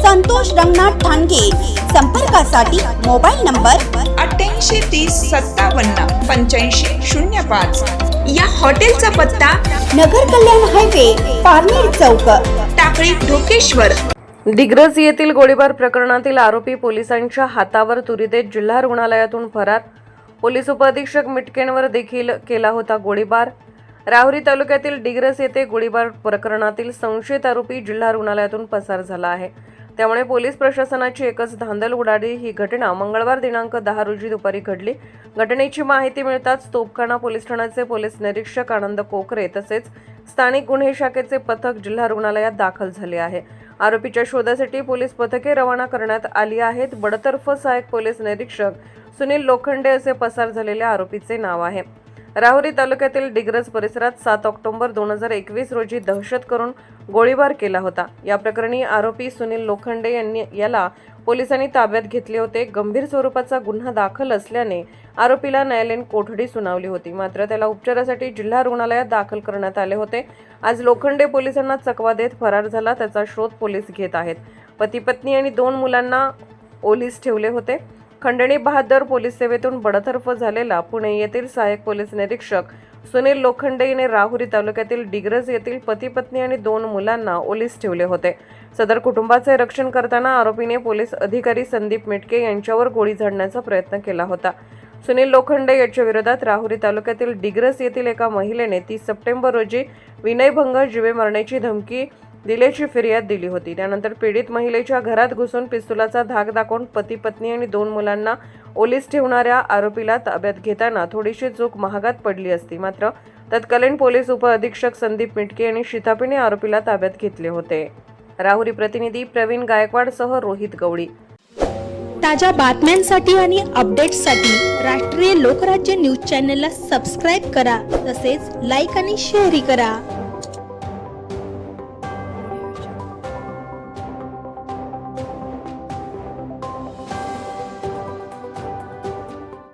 संतोष रंगनाथ ठाणगे. संपर्कासाठी mobile number अठ्ठ्याऐंशी तीस सत्तावन्न पंच्याऐंशी शून्य पाच. या हॉटेलचा पत्ता नगर कल्याण हायवे पारनेर चौक. टाकळी ढोकेश्वर. दिग्रस येथील गोळीबार प्रकरणातील आरोपी पोलिसांच्या हातावर तुरी देत जिल्हा रुग्णालयातून फरार. पोलीस उपअधीक्षक मिटकेंवर देखील केला होता गोळीबार. राहुरी तालुक्यातील डिग्रस येथे गोळीबार प्रकरणातील संशयित आरोपी जिल्हा रुग्णालयातून पसार झाला आहे. त्यामुळे पोलीस प्रशासनाची एकच धांदल उडाली. ही घटना मंगळवार दिनांक दहा रोजी दुपारी घडली. घटनेची माहिती मिळताच तोपखाना पोलीस ठाण्याचे पोलीस निरीक्षक आनंद कोकरे तसेच स्थानिक गुन्हे शाखेचे पथक जिल्हा रुग्णालयात दाखल झाले आहे. आरोपीच्या शोधासाठी पोलीस पथके रवाना करण्यात आली आहेत. बडतर्फ सहाय्यक पोलीस निरीक्षक सुनील लोखंडे असे पसार झालेल्या आरोपीचे नाव आहे. राहुरी तालुक्यातील डिग्रज परिसरात सात ऑक्टोबर दोन हजार एकवीस रोजी दहशत करून गोळीबार केला होता. या प्रकरणी आरोपी सुनील लोखंडे यांनी याला पोलिसांनी ताब्यात घेतले होते. गंभीर स्वरूपाचा गुन्हा दाखल असल्याने आरोपीला न्यायालयीन कोठडी सुनावली होती. मात्र त्याला उपचारासाठी जिल्हा रुग्णालयात दाखल करण्यात आले होते. आज लोखंडे पोलिसांना चकवा देत फरार झाला. त्याचा शोध पोलीस घेत आहेत. पती पत्नी आणि दोन मुलांना ओलीस ठेवले होते. खंडणी बहादर पोलीस सेवेतून बडतर्फ झालेला पुणे येथील सहाय्यक पोलीस निरीक्षक सुनील लोखंडे याने राहुरी तालुक्यातील डिग्रज येथील पती पत्नी आणि दोन मुलांना ओलीस ठेवले होते. सदर कुटुंबाचे रक्षण करताना आरोपीने पोलीस अधिकारी संदीप मिटके यांच्यावर गोळी झाडण्याचा प्रयत्न केला होता. सुनील लोखंडे याच्या विरोधात राहुरी तालुक्यातील डिग्रस येथील एका महिलेने तीस सप्टेंबर रोजी विनयभंग जीवे मारण्याची धमकी दिल्याची फिर्याद दिली होती. त्यानंतर पीडित महिलेच्या घरात घुसून पिस्तुलाचा धाक दाखवून पती पत्नी आणि दोन मुलांना ओलीस ठेवणाऱ्या आरोपीला ताब्यात घेताना थोडीशी चूक महागात पडली असती. मात्र तत्कालीन पोलीस उपअधीक्षक संदीप मिटके आणि शितापीने आरोपीला ताब्यात घेतले होते. राहुरी प्रतिनिधी प्रवीण गायकवाडसह रोहित गवळी. ताज्या बातम्यांसाठी आणि अपडेट्ससाठी राष्ट्रीय लोकराज्य न्यूज चॅनलला सबस्क्राईब करा. तसेच लाईक आणि शेअरही करा.